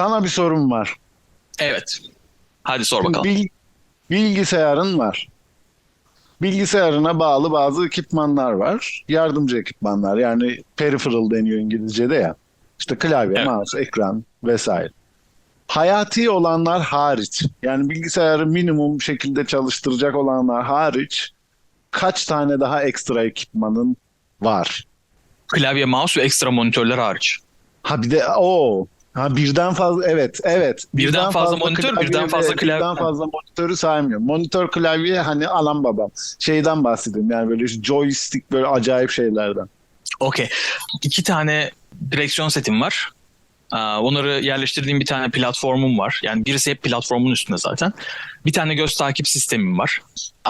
Sana bir sorum var. Evet. Hadi sor bakalım. Bil- bilgisayarın var. Bilgisayarına bağlı bazı ekipmanlar var. Yardımcı ekipmanlar yani peripheral deniyor İngilizce'de ya. İşte klavye, Evet. mouse, ekran vesaire. Hayati olanlar hariç yani bilgisayarı minimum şekilde çalıştıracak olanlar hariç kaç tane daha ekstra ekipmanın var? Klavye, mouse ve ekstra monitörler hariç. Ha bir de o ha birden fazla evet evet Birden fazla monitör, klavye birden fazla klavye. birden fazla monitörü saymıyorum. Monitör klavye hani alan babam. Şeyden bahsedeyim yani böyle joystick böyle acayip şeylerden. Okey. İki tane direksiyon setim var. Aa, Onları yerleştirdiğim bir tane platformum var. Yani birisi hep platformun üstünde zaten. Bir tane göz takip sistemim var.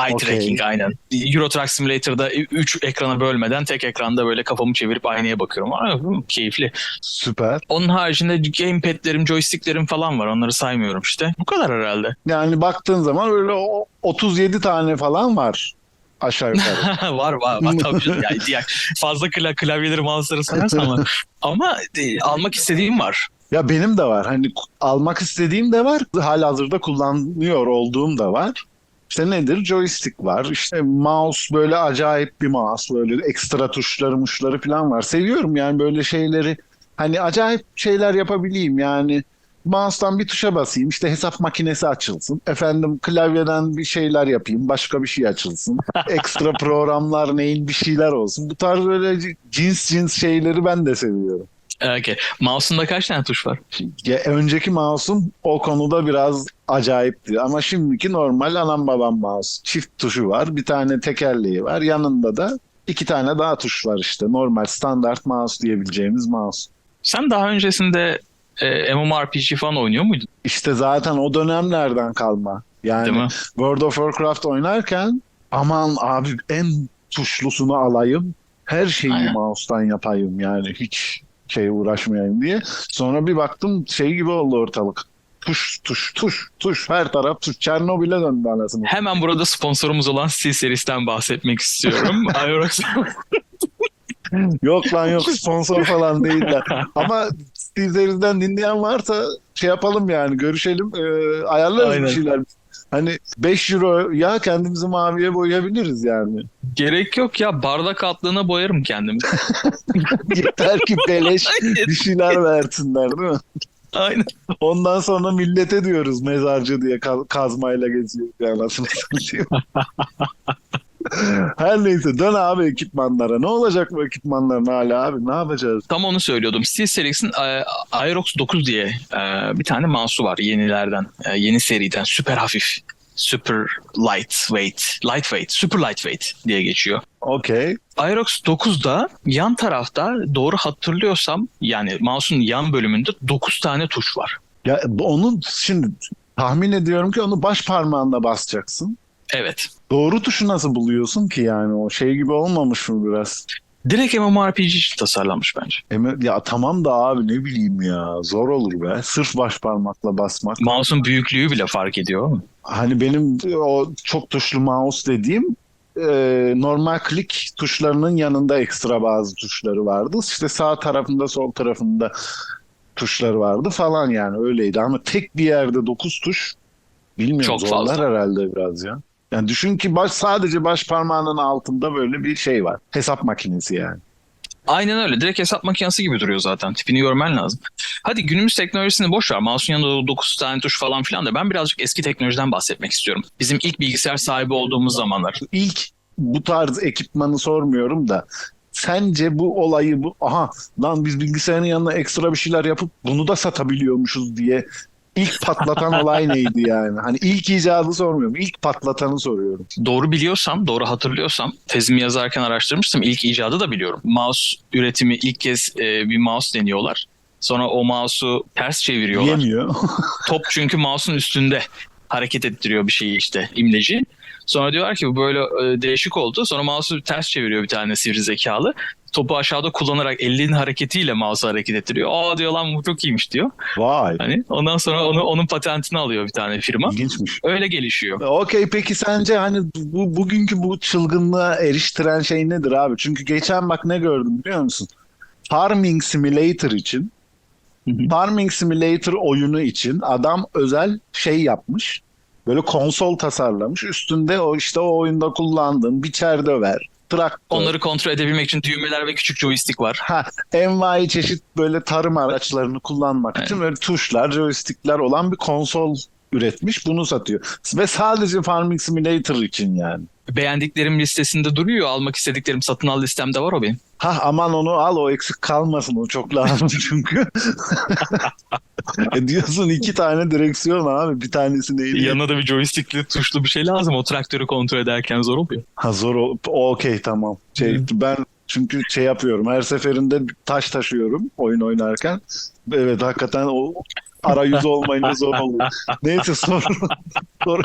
Eye Okey. tracking aynen. Euro Truck Simulator'da 3 ekrana bölmeden tek ekranda böyle kafamı çevirip aynaya bakıyorum. Aa, keyifli. Süper. Onun haricinde gamepad'lerim, joysticklerim falan var. Onları saymıyorum işte. Bu kadar herhalde. Yani baktığın zaman öyle o- 37 tane falan var aşağı yukarı. var var var tabii canım. Yani diğer fazla kla klavyeleri mouse'ları sayarsan ama ama e, almak istediğim var. ya benim de var. Hani almak istediğim de var. Halihazırda kullanıyor olduğum da var. İşte nedir? Joystick var. İşte mouse böyle acayip bir mouse. Böyle ekstra tuşları muşları falan var. Seviyorum yani böyle şeyleri. Hani acayip şeyler yapabileyim yani. Mouse'dan bir tuşa basayım. işte hesap makinesi açılsın. Efendim klavyeden bir şeyler yapayım. Başka bir şey açılsın. Ekstra programlar neyin bir şeyler olsun. Bu tarz böyle cins cins şeyleri ben de seviyorum. Okay. Mouse'unda kaç tane tuş var? Ya, önceki mouse'um o konuda biraz acayipti ama şimdiki normal anam babam mouse. Çift tuşu var, bir tane tekerleği var. Yanında da iki tane daha tuş var işte. Normal standart mouse diyebileceğimiz mouse. Sen daha öncesinde e, MMORPG falan oynuyor muydun? İşte zaten o dönemlerden kalma. Yani? World of Warcraft oynarken aman abi en tuşlusunu alayım. Her şeyi Aynen. mouse'tan yapayım yani hiç şey uğraşmayayım diye. Sonra bir baktım şey gibi oldu ortalık. Tuş tuş tuş tuş her taraf tuş. Çernobil'e döndü anasını. Hemen burada sponsorumuz olan Steel Series'ten bahsetmek istiyorum. Yok lan yok sponsor falan değiller. Ama Steve dinleyen varsa şey yapalım yani görüşelim. Ee, ayarlarız Aynen. bir şeyler. Hani 5 euro ya kendimizi maviye boyayabiliriz yani. gerek yok ya bardak altlığına boyarım kendimi. Yeter ki beleş bir şeyler versinler değil mi? Aynen. Ondan sonra millete diyoruz mezarcı diye ka- kazmayla geziyor ya anasını satayım. Her neyse dön abi ekipmanlara. Ne olacak bu ekipmanların hala abi? Ne yapacağız? Tam onu söylüyordum. Steel Series'in e, Aerox 9 diye e, bir tane mouse'u var yenilerden. e, yeni seriden. Süper hafif. Super lightweight. Lightweight. Super lightweight diye geçiyor. Okey. Aerox 9'da yan tarafta doğru hatırlıyorsam yani mouse'un yan bölümünde 9 tane tuş var. Ya onun şimdi tahmin ediyorum ki onu baş parmağınla basacaksın. Evet. Doğru tuşu nasıl buluyorsun ki yani o şey gibi olmamış mı biraz? Direkt MMORPG için tasarlanmış bence. Ya tamam da abi ne bileyim ya zor olur be. Sırf baş parmakla basmak. Mouse'un büyüklüğü bile fark ediyor. Hani benim o çok tuşlu mouse dediğim e, normal klik tuşlarının yanında ekstra bazı tuşları vardı. İşte sağ tarafında sol tarafında tuşları vardı falan yani öyleydi. Ama tek bir yerde 9 tuş bilmiyorum Çok zorlar fazla. herhalde biraz ya. Yani düşün ki baş, sadece baş parmağının altında böyle bir şey var. Hesap makinesi yani. Aynen öyle. Direkt hesap makinesi gibi duruyor zaten. Tipini görmen lazım. Hadi günümüz teknolojisini boş ver. Mouse'un yanında 9 tane tuş falan filan da ben birazcık eski teknolojiden bahsetmek istiyorum. Bizim ilk bilgisayar sahibi olduğumuz zamanlar. İlk bu tarz ekipmanı sormuyorum da sence bu olayı bu aha lan biz bilgisayarın yanına ekstra bir şeyler yapıp bunu da satabiliyormuşuz diye ilk patlatan olay neydi yani? Hani ilk icadı sormuyorum. ilk patlatanı soruyorum. Doğru biliyorsam, doğru hatırlıyorsam tezimi yazarken araştırmıştım. İlk icadı da biliyorum. Mouse üretimi ilk kez e, bir mouse deniyorlar. Sonra o mouse'u ters çeviriyorlar. Yemiyor. Top çünkü mouse'un üstünde hareket ettiriyor bir şeyi işte imleci. Sonra diyorlar ki bu böyle e, değişik oldu. Sonra mouse'u ters çeviriyor bir tane sivri zekalı. Topu aşağıda kullanarak elinin hareketiyle mouse'u hareket ettiriyor. Aa diyor lan bu çok iyiymiş diyor. Vay. Hani ondan sonra onu onun patentini alıyor bir tane firma. İlginçmiş. Öyle gelişiyor. Okey peki sence hani bu bugünkü bu çılgınlığa eriştiren şey nedir abi? Çünkü geçen bak ne gördüm biliyor musun? Farming Simulator için. Farming Simulator oyunu için adam özel şey yapmış. Böyle konsol tasarlamış. Üstünde o işte o oyunda kullandığın biçer döver, traktör, Onları kontrol edebilmek için düğmeler ve küçük joystick var. Ha, envai çeşit böyle tarım araçlarını kullanmak Evet. için böyle tuşlar, joystickler olan bir konsol üretmiş. Bunu satıyor. Ve sadece Farming Simulator için yani. Beğendiklerim listesinde duruyor. Almak istediklerim satın al listemde var o benim. Ha aman onu al o eksik kalmasın o çok lazım çünkü. e diyorsun iki tane direksiyon abi bir tanesi neydi? Yanına da bir joystickli tuşlu bir şey lazım. O traktörü kontrol ederken zor oluyor. Ha zor o, o okey tamam. Şey, ben çünkü şey yapıyorum her seferinde taş taşıyorum oyun oynarken. Evet hakikaten o arayüz olmayınca zor oluyor. Neyse sor. sor.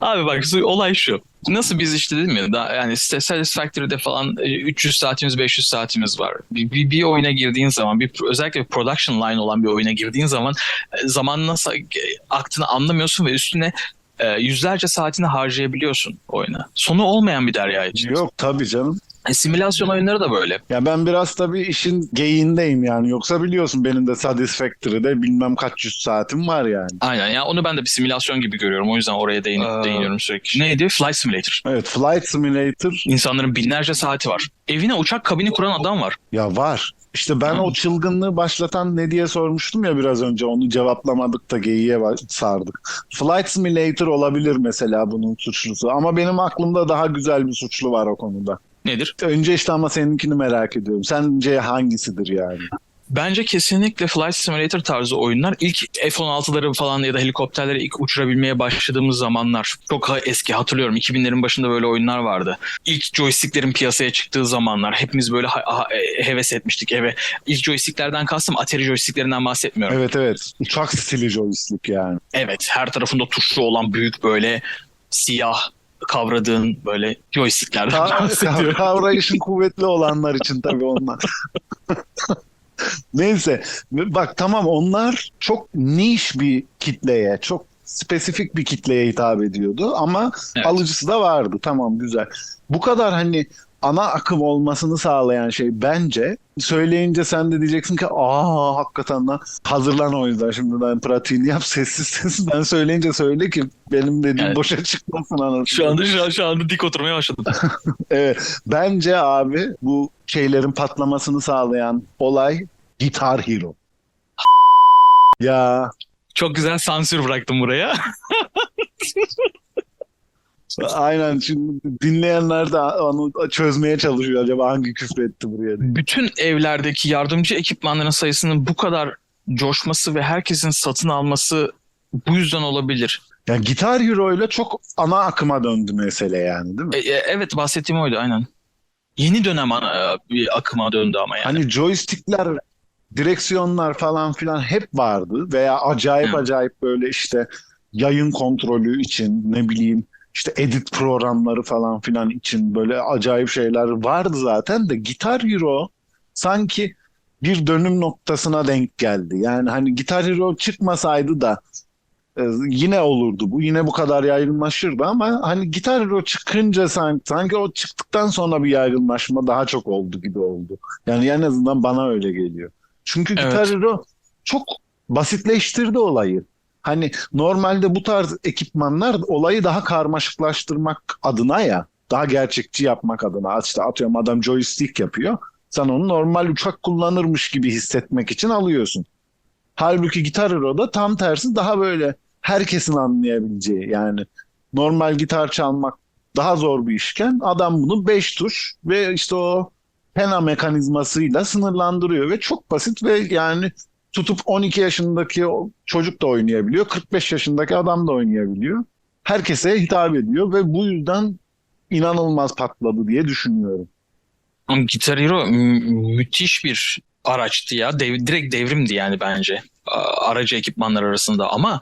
Abi bak olay şu. Nasıl biz işte dedim ya daha yani Satisfactory'de falan e, 300 saatimiz 500 saatimiz var. Bir, bir, bir oyuna girdiğin zaman bir özellikle bir production line olan bir oyuna girdiğin zaman e, zaman nasıl e, aktığını anlamıyorsun ve üstüne e, yüzlerce saatini harcayabiliyorsun oyuna. Sonu olmayan bir derya için. Yok tabii canım. E, simülasyon oyunları da böyle. Ya ben biraz tabii işin geyiğindeyim yani. Yoksa biliyorsun benim de Satisfactory'de bilmem kaç yüz saatim var yani. Aynen ya onu ben de bir simülasyon gibi görüyorum. O yüzden oraya değin, Aa. değiniyorum sürekli. Neydi? Flight Simulator. Evet Flight Simulator İnsanların binlerce saati var. Evine uçak kabini kuran adam var. ya var. İşte ben Hı. o çılgınlığı başlatan ne diye sormuştum ya biraz önce onu cevaplamadık da geyiğe sardık. Flight Simulator olabilir mesela bunun suçlusu ama benim aklımda daha güzel bir suçlu var o konuda. Nedir? Önce işte ama seninkini merak ediyorum. Sence hangisidir yani? Bence kesinlikle Flight Simulator tarzı oyunlar ilk F-16'ları falan ya da helikopterleri ilk uçurabilmeye başladığımız zamanlar. Çok eski hatırlıyorum 2000'lerin başında böyle oyunlar vardı. İlk joysticklerin piyasaya çıktığı zamanlar hepimiz böyle e, heves etmiştik eve. İlk joysticklerden kastım Atari joysticklerinden bahsetmiyorum. Evet evet. Uçak stili joystick yani. Evet her tarafında tuşlu olan büyük böyle siyah kavradığın böyle joysticklerden Ka- bahsediyorum. kavrayışın kuvvetli olanlar için tabii onlar. Neyse bak tamam onlar çok niş bir kitleye, çok spesifik bir kitleye hitap ediyordu ama Evet. alıcısı da vardı. Tamam güzel. Bu kadar hani ana akım olmasını sağlayan şey bence söyleyince sen de diyeceksin ki aa hakikaten lan hazırlan o yüzden şimdiden pratiğini yap sessiz sessiz ben söyleyince söyle ki benim dediğim Evet. boşa çıkmasın anasını. Şu anda şu, an- şu anda dik oturmaya başladım. Evet, bence abi bu şeylerin patlamasını sağlayan olay Guitar Hero. Ya Çok güzel sansür bıraktım buraya. aynen şimdi dinleyenler de onu çözmeye çalışıyor acaba hangi küfür etti buraya diye. bütün evlerdeki yardımcı ekipmanların sayısının bu kadar coşması ve herkesin satın alması bu yüzden olabilir. Ya Guitar Hero ile çok ana akıma döndü mesele yani değil mi? E, e, evet bahsettiğim oydu aynen. Yeni dönem ana, bir akıma döndü ama yani. Hani joystickler, direksiyonlar falan filan hep vardı veya acayip Hı. acayip böyle işte yayın kontrolü için ne bileyim işte edit programları falan filan için böyle acayip şeyler vardı zaten de Guitar Hero sanki bir dönüm noktasına denk geldi. Yani hani Guitar Hero çıkmasaydı da e, yine olurdu bu. Yine bu kadar yaygınlaşırdı ama hani Guitar Hero çıkınca sanki, sanki o çıktıktan sonra bir yaygınlaşma daha çok oldu gibi oldu. Yani en azından bana öyle geliyor. Çünkü Evet. Guitar Hero çok basitleştirdi olayı. Hani normalde bu tarz ekipmanlar olayı daha karmaşıklaştırmak adına ya, daha gerçekçi yapmak adına. İşte atıyorum adam joystick yapıyor. Sen onu normal uçak kullanırmış gibi hissetmek için alıyorsun. Halbuki Guitar Hero'da tam tersi daha böyle herkesin anlayabileceği yani normal gitar çalmak daha zor bir işken adam bunu 5 tuş ve işte o pena mekanizmasıyla sınırlandırıyor ve çok basit ve yani tutup 12 yaşındaki çocuk da oynayabiliyor, 45 yaşındaki adam da oynayabiliyor. Herkese hitap ediyor ve bu yüzden inanılmaz patladı diye düşünüyorum. Ama Guitar Hero mü- müthiş bir araçtı ya. Dev- direkt devrimdi yani bence. Aracı ekipmanlar arasında ama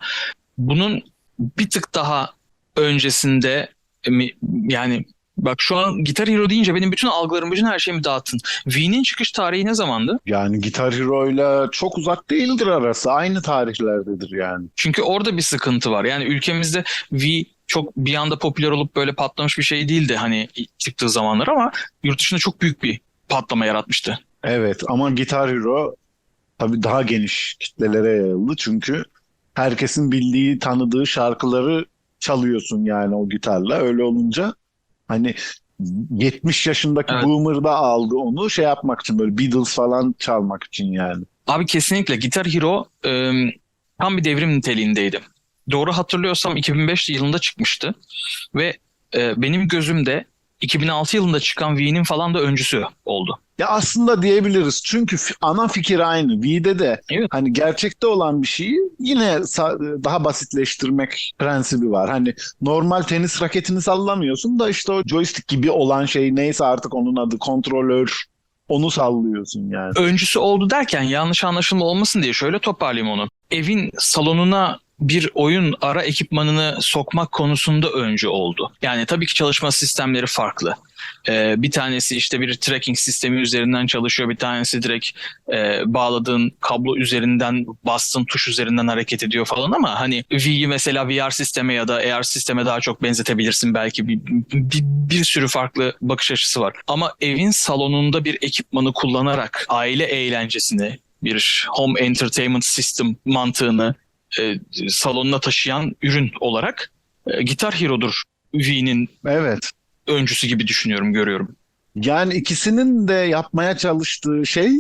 bunun bir tık daha öncesinde mi- yani bak şu an Guitar Hero deyince benim bütün algılarım, bütün her şeyimi dağıttın. V'nin çıkış tarihi ne zamandı? Yani Guitar Hero'yla çok uzak değildir arası. Aynı tarihlerdedir yani. Çünkü orada bir sıkıntı var. Yani ülkemizde V çok bir anda popüler olup böyle patlamış bir şey değildi hani çıktığı zamanlar ama yurt dışında çok büyük bir patlama yaratmıştı. Evet ama Guitar Hero tabii daha geniş kitlelere yayıldı. Çünkü herkesin bildiği, tanıdığı şarkıları çalıyorsun yani o gitarla. Öyle olunca hani 70 yaşındaki Evet. boomer da aldı onu şey yapmak için böyle Beatles falan çalmak için yani. Abi kesinlikle Guitar Hero e, tam bir devrim niteliğindeydi. Doğru hatırlıyorsam 2005 yılında çıkmıştı ve e, benim gözümde 2006 yılında çıkan Wii'nin falan da öncüsü oldu. Ya aslında diyebiliriz çünkü ana fikir aynı. Vi'de de Evet. hani gerçekte olan bir şeyi yine daha basitleştirmek prensibi var. Hani normal tenis raketini sallamıyorsun da işte o joystick gibi olan şey neyse artık onun adı kontrolör onu sallıyorsun yani. öncüsü oldu derken yanlış anlaşılma olmasın diye şöyle toparlayayım onu. Evin salonuna bir oyun ara ekipmanını sokmak konusunda öncü oldu. Yani tabii ki çalışma sistemleri farklı. Ee, bir tanesi işte bir tracking sistemi üzerinden çalışıyor. Bir tanesi direkt e, bağladığın kablo üzerinden bastığın tuş üzerinden hareket ediyor falan ama hani Wii'yi mesela VR sisteme ya da AR sisteme daha çok benzetebilirsin belki bir, bir, bir sürü farklı bakış açısı var. Ama evin salonunda bir ekipmanı kullanarak aile eğlencesini bir home entertainment system mantığını e, salonuna taşıyan ürün olarak e, Guitar Hero'dur Wii'nin Evet. öncüsü gibi düşünüyorum, görüyorum. Yani ikisinin de yapmaya çalıştığı şey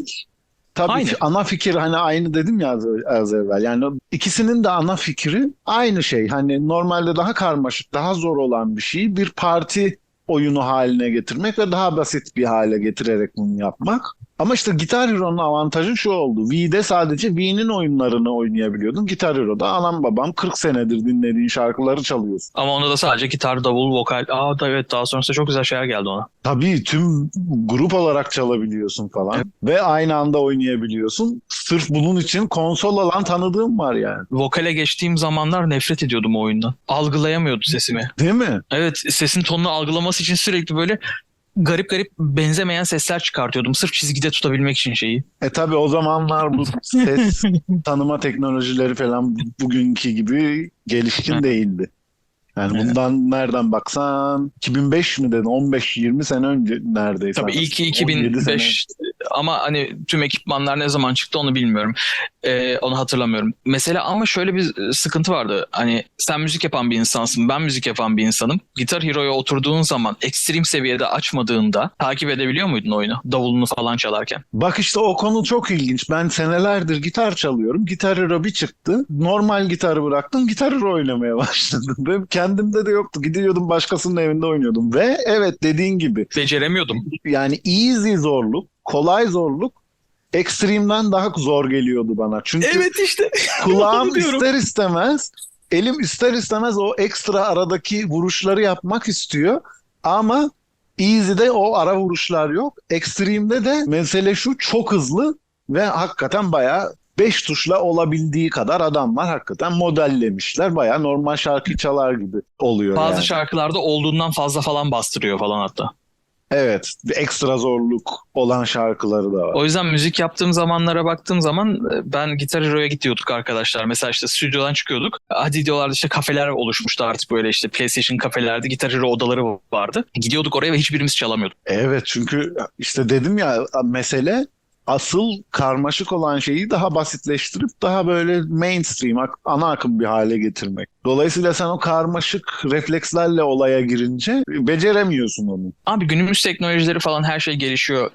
tabii Aynı. ana fikir hani aynı dedim ya az, az evvel. Yani ikisinin de ana fikri aynı şey. Hani normalde daha karmaşık, daha zor olan bir şeyi bir parti oyunu haline getirmek ve daha basit bir hale getirerek bunu yapmak. Ama işte Guitar Hero'nun avantajı şu oldu. Wii'de sadece Wii'nin oyunlarını oynayabiliyordun. Guitar Hero'da anam babam 40 senedir dinlediğin şarkıları çalıyorsun. Ama onda da sadece gitar, davul, vokal. Aa da evet daha sonrasında çok güzel şeyler geldi ona. Tabii tüm grup olarak çalabiliyorsun falan Evet. ve aynı anda oynayabiliyorsun. Sırf bunun için konsol alan tanıdığım var yani. Vokale geçtiğim zamanlar nefret ediyordum o oyundan. Algılayamıyordu sesimi. Değil mi? Evet sesin tonunu algılaması için sürekli böyle garip garip benzemeyen sesler çıkartıyordum. Sırf çizgide tutabilmek için şeyi. E tabii o zamanlar bu ses tanıma teknolojileri falan bugünkü gibi gelişkin değildi. Yani Evet. bundan nereden baksan 2005 mi dedin? 15-20 sene önce neredeyse. Tabii ilki 17 sene 2005 ama hani tüm ekipmanlar ne zaman çıktı onu bilmiyorum. Ee, onu hatırlamıyorum. Mesela ama şöyle bir sıkıntı vardı. Hani sen müzik yapan bir insansın, ben müzik yapan bir insanım. Gitar Hero'ya oturduğun zaman ekstrem seviyede açmadığında takip edebiliyor muydun oyunu? Davulunu falan çalarken. Bak işte o konu çok ilginç. Ben senelerdir gitar çalıyorum. Gitar Hero bir çıktı. Normal gitarı bıraktım. Gitar Hero oynamaya başladım. Ve kendimde de yoktu. Gidiyordum başkasının evinde oynuyordum. Ve evet dediğin gibi Beceremiyordum. yani easy zorluk, kolay zorluk ekstremden daha zor geliyordu bana. Çünkü Evet işte. kulağım ister istemez, elim ister istemez o ekstra aradaki vuruşları yapmak istiyor. Ama Easy'de o ara vuruşlar yok. Extreme'de de mesele şu çok hızlı ve hakikaten bayağı 5 tuşla olabildiği kadar adam var. Hakikaten modellemişler. Bayağı normal şarkı çalar gibi oluyor Bazı yani. şarkılarda olduğundan fazla falan bastırıyor falan hatta. Evet. bir Ekstra zorluk olan şarkıları da var. O yüzden müzik yaptığım zamanlara baktığım zaman e, ben Gitar Hero'ya gidiyorduk arkadaşlar. Mesela işte stüdyodan çıkıyorduk. Hadi diyorlardı işte kafeler oluşmuştu artık böyle işte PlayStation kafelerde Gitar Hero odaları vardı. Gidiyorduk oraya ve hiçbirimiz çalamıyorduk. Evet çünkü işte dedim ya mesele asıl karmaşık olan şeyi daha basitleştirip daha böyle mainstream, ana akım bir hale getirmek. Dolayısıyla sen o karmaşık reflekslerle olaya girince beceremiyorsun onu. Abi günümüz teknolojileri falan her şey gelişiyor.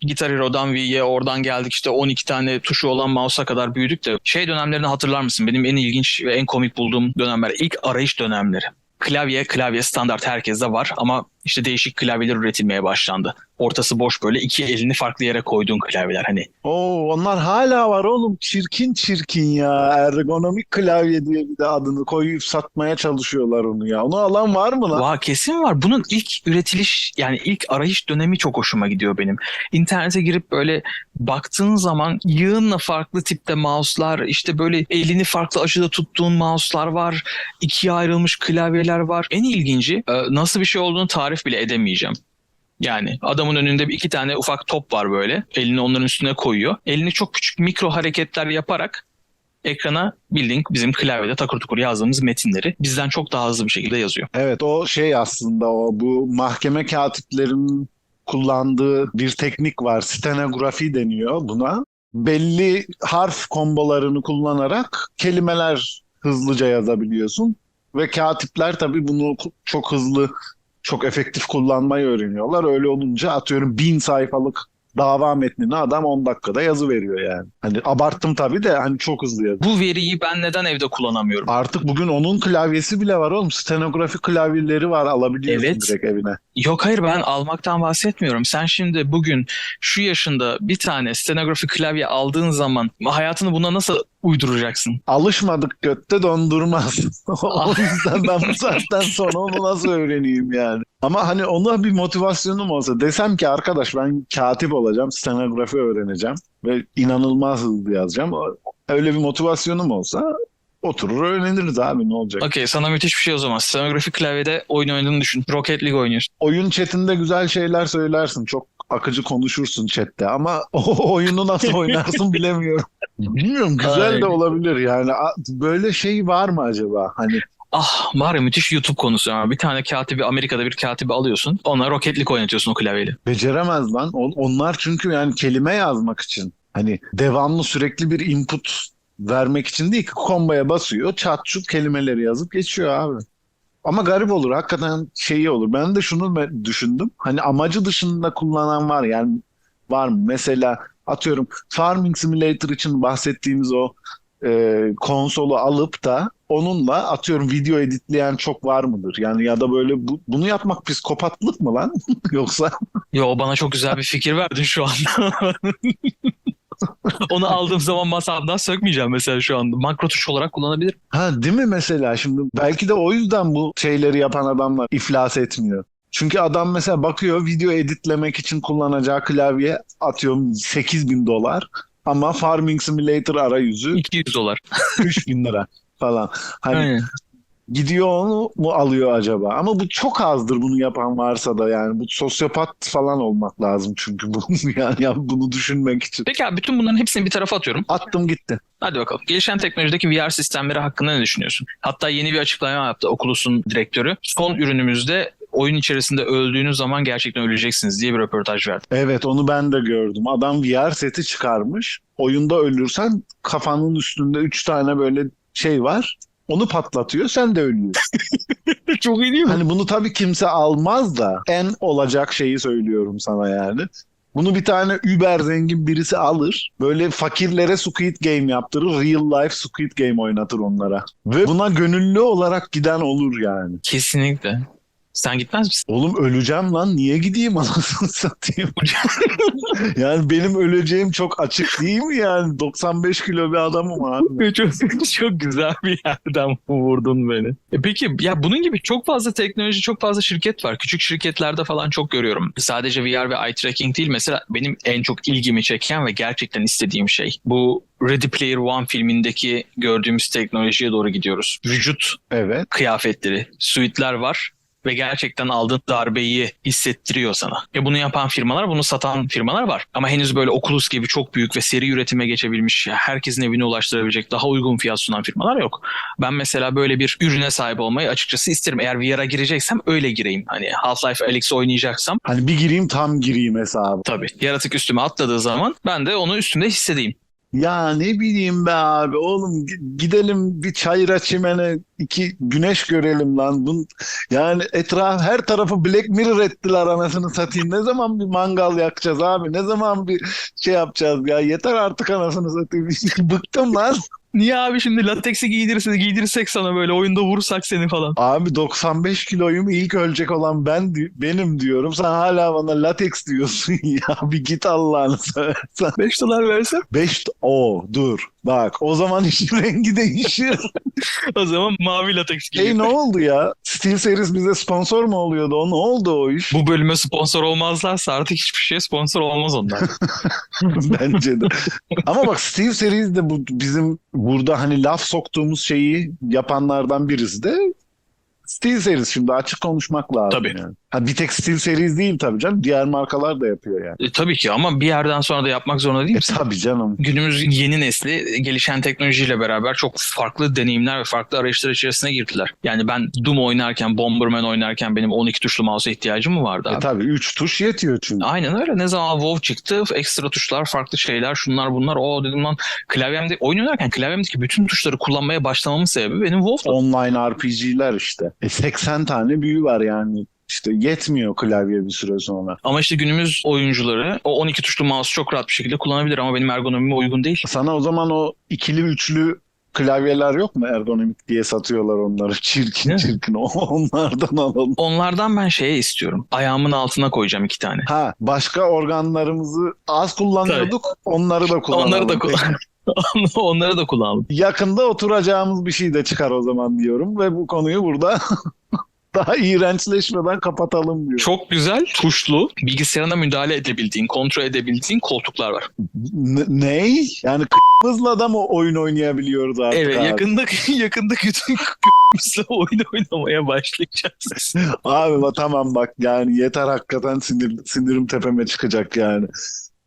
Gitar Hero'dan Wii'ye oradan geldik işte 12 tane tuşu olan mouse'a kadar büyüdük de şey dönemlerini hatırlar mısın? Benim en ilginç ve en komik bulduğum dönemler ilk arayış dönemleri. Klavye, klavye standart herkeste var ama işte değişik klavyeler üretilmeye başlandı. Ortası boş böyle iki elini farklı yere koyduğun klavyeler hani. Oo, onlar hala var oğlum. Çirkin çirkin ya. Ergonomik klavye diye bir de adını koyup satmaya çalışıyorlar onu ya. Onu alan var mı lan? Vah kesin var. Bunun ilk üretiliş yani ilk arayış dönemi çok hoşuma gidiyor benim. İnternete girip böyle baktığın zaman yığınla farklı tipte mouse'lar işte böyle elini farklı açıda tuttuğun mouse'lar var. ikiye ayrılmış klavyeler var. En ilginci e, nasıl bir şey olduğunu tarif bile edemeyeceğim. Yani adamın önünde bir iki tane ufak top var böyle. Elini onların üstüne koyuyor. Elini çok küçük mikro hareketler yaparak ekrana bildiğin bizim klavyede takır tukur yazdığımız metinleri bizden çok daha hızlı bir şekilde yazıyor. Evet o şey aslında o bu mahkeme katiplerinin kullandığı bir teknik var. Stenografi deniyor buna. belli harf kombolarını kullanarak kelimeler hızlıca yazabiliyorsun. Ve katipler tabii bunu çok hızlı, çok efektif kullanmayı öğreniyorlar. Öyle olunca atıyorum bin sayfalık dava metnini adam 10 dakikada yazı veriyor yani. Hani abarttım tabii de hani çok hızlı yazıyor. Bu veriyi ben neden evde kullanamıyorum? Artık bugün onun klavyesi bile var oğlum. Stenografi klavyeleri var alabiliyorsun Evet. direkt evine. Yok hayır ben almaktan bahsetmiyorum. Sen şimdi bugün şu yaşında bir tane stenografi klavye aldığın zaman hayatını buna nasıl uyduracaksın? Alışmadık götte dondurmaz. o yüzden ben bu saatten sonra onu nasıl öğreneyim yani. Ama hani ona bir motivasyonum olsa desem ki arkadaş ben katip olacağım, stenografi öğreneceğim ve inanılmaz hızlı yazacağım. Öyle bir motivasyonum olsa oturur öğreniriz abi ne olacak. Okey sana müthiş bir şey o zaman. Stenografi klavyede oyun oynadığını düşün. Rocket League oynuyorsun. Oyun chatinde güzel şeyler söylersin. Çok akıcı konuşursun chatte ama o oyunu nasıl oynarsın bilemiyorum. Bilmiyorum güzel Ay. de olabilir yani. Böyle şey var mı acaba? Hani Ah var ya müthiş YouTube konusu ama bir tane katibi Amerika'da bir katibi alıyorsun. Ona Rocket League oynatıyorsun o klavyeyle. Beceremez lan. On- Onlar çünkü yani kelime yazmak için. Hani devamlı sürekli bir input vermek için değil ki komboya basıyor. Çat çut kelimeleri yazıp geçiyor abi. Ama garip olur. Hakikaten şeyi olur. Ben de şunu düşündüm. Hani amacı dışında kullanan var. Yani var mı? Mesela atıyorum Farming Simulator için bahsettiğimiz o e, konsolu alıp da onunla atıyorum video editleyen çok var mıdır? Yani ya da böyle bu- bunu yapmak psikopatlık mı lan? Yoksa Yo bana çok güzel bir fikir verdin şu anda. Onu aldığım zaman masamdan sökmeyeceğim mesela şu anda. Makro tuş olarak kullanabilirim. Ha değil mi mesela şimdi belki de o yüzden bu şeyleri yapan adamlar iflas etmiyor. Çünkü adam mesela bakıyor video editlemek için kullanacağı klavye atıyorum 8000 bin dolar ama Farming Simulator arayüzü 200 dolar. 3000 lira falan. Hani Aynen. Gidiyor onu mu alıyor acaba? Ama bu çok azdır bunu yapan varsa da yani bu sosyopat falan olmak lazım çünkü bu yani, yani bunu düşünmek için. Peki abi bütün bunların hepsini bir tarafa atıyorum. Attım gitti. Hadi bakalım. Gelişen teknolojideki VR sistemleri hakkında ne düşünüyorsun? Hatta yeni bir açıklama yaptı Oculus'un direktörü. Son ürünümüzde oyun içerisinde öldüğünüz zaman gerçekten öleceksiniz diye bir röportaj verdi. Evet onu ben de gördüm. Adam VR seti çıkarmış. Oyunda ölürsen kafanın üstünde üç tane böyle şey var. Onu patlatıyor sen de ölüyorsun. Çok iyi değil mi? Hani bunu tabii kimse almaz da en olacak şeyi söylüyorum sana yani. Bunu bir tane über zengin birisi alır. Böyle fakirlere Squid Game yaptırır. Real life Squid Game oynatır onlara. Ve buna gönüllü olarak giden olur yani. Kesinlikle. Sen gitmez misin? Oğlum öleceğim lan niye gideyim anasını satayım. yani benim öleceğim çok açık değil mi yani 95 kilo bir adamım abi. çok, çok güzel bir yerden vurdun beni. E peki ya bunun gibi çok fazla teknoloji, çok fazla şirket var. Küçük şirketlerde falan çok görüyorum. Sadece VR ve eye tracking değil. Mesela benim en çok ilgimi çeken ve gerçekten istediğim şey bu Ready Player One filmindeki gördüğümüz teknolojiye doğru gidiyoruz. Vücut Evet. kıyafetleri, suitler var ve gerçekten aldığın darbeyi hissettiriyor sana. E bunu yapan firmalar, bunu satan firmalar var. Ama henüz böyle Oculus gibi çok büyük ve seri üretime geçebilmiş, herkesin evine ulaştırabilecek daha uygun fiyat sunan firmalar yok. Ben mesela böyle bir ürüne sahip olmayı açıkçası isterim. Eğer VR'a gireceksem öyle gireyim. Hani Half-Life Alyx oynayacaksam Hani bir gireyim tam gireyim hesabı. tabii yaratık üstüme atladığı zaman ben de onu üstümde hissedeyim. Ya ne bileyim be abi oğlum gi- gidelim bir çayıra çimene iki güneş görelim lan. Bun, yani etraf her tarafı Black Mirror ettiler anasını satayım. Ne zaman bir mangal yakacağız abi? Ne zaman bir şey yapacağız ya? Yeter artık anasını satayım. Bıktım lan. Niye abi şimdi lateksi giydirsek, giydirsek sana böyle oyunda vursak seni falan. Abi 95 kiloyum ilk ölecek olan ben benim diyorum. Sen hala bana lateks diyorsun ya. Bir git Allah'ını seversen. 5 dolar versem 5 o dur. Bak o zaman işin rengi değişir. o zaman mavi lateks giyiyor. Şey ne oldu ya? SteelSeries bize sponsor mu oluyordu? O ne oldu o iş? Bu bölüme sponsor olmazlarsa artık hiçbir şeye sponsor olmaz onlar. Bence de. Ama bak SteelSeries de bu bizim burada hani laf soktuğumuz şeyi yapanlardan birisi de SteelSeries şimdi açık konuşmak lazım Tabii. yani. Ha, bir tek Steel Series değil tabii canım. Diğer markalar da yapıyor yani. E, tabii ki ama bir yerden sonra da yapmak zorunda değil E, misin? tabii canım. Günümüz yeni nesli gelişen teknolojiyle beraber çok farklı deneyimler ve farklı arayışlar içerisine girdiler. Yani ben Doom oynarken, Bomberman oynarken benim 12 tuşlu mouse'a ihtiyacım mı vardı E, abi? tabii 3 tuş yetiyor çünkü. Aynen öyle. Ne zaman WoW çıktı, ekstra tuşlar, farklı şeyler, şunlar bunlar. O dedim lan klavyemde oyun oynarken klavyemdeki bütün tuşları kullanmaya başlamamın sebebi benim WoW'da. Online RPG'ler işte. E, 80 tane büyü var yani. İşte yetmiyor klavye bir süre sonra. Ama işte günümüz oyuncuları o 12 tuşlu mouse çok rahat bir şekilde kullanabilir ama benim ergonomime uygun değil. Sana o zaman o ikili üçlü klavyeler yok mu ergonomik diye satıyorlar onları. Çirkin Ne? çirkin onlardan alalım. Onlardan ben şeye istiyorum. Ayağımın altına koyacağım iki tane. Ha başka organlarımızı az kullanıyorduk onları da kullanalım. Onları da kullan. Onları da kullanalım. Yakında oturacağımız bir şey de çıkar o zaman diyorum ve bu konuyu burada daha iğrençleşmeden kapatalım diyorum. Çok güzel tuşlu bilgisayarına müdahale edebildiğin, kontrol edebildiğin koltuklar var. N- ney? Yani hızla da mı oyun oynayabiliyoruz artık Evet abi? yakında yakında bütün bizle oyun oynamaya başlayacağız. Abi ba- tamam bak yani yeter hakikaten sinir, sinirim tepeme çıkacak yani.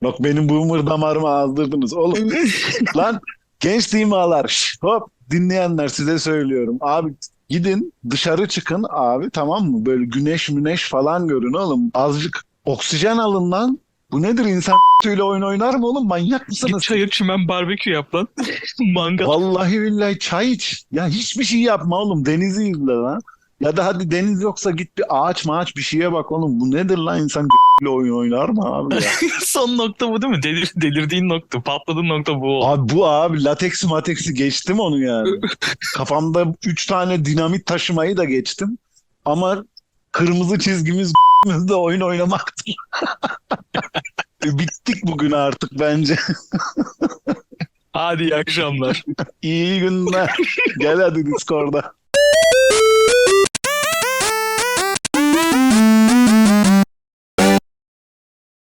Bak benim boomer damarımı azdırdınız. Oğlum lan gençliğimi ağlar. Şş, hop dinleyenler size söylüyorum. Abi gidin dışarı çıkın abi tamam mı? Böyle güneş müneş falan görün oğlum. Azıcık oksijen alın lan. Bu nedir insan ile oyun oynar mı oğlum? Manyak Git mısınız? çayır çimen barbekü yap lan. Mangal. Vallahi billahi çay iç. Ya hiçbir şey yapma oğlum. Denizi izle lan. Ya da hadi deniz yoksa git bir ağaç maaç bir şeye bak oğlum. Bu nedir lan insan ile oyun oynar mı abi ya? Son nokta bu değil mi? Delir, delirdiğin nokta, patladığın nokta bu. abi bu abi lateksi mateksi geçtim onu yani. Kafamda üç tane dinamit taşımayı da geçtim. Ama kırmızı çizgimiz de oyun oynamaktır. Bittik bugün artık bence. Hadi iyi akşamlar. İyi günler. Gel hadi Discord'a.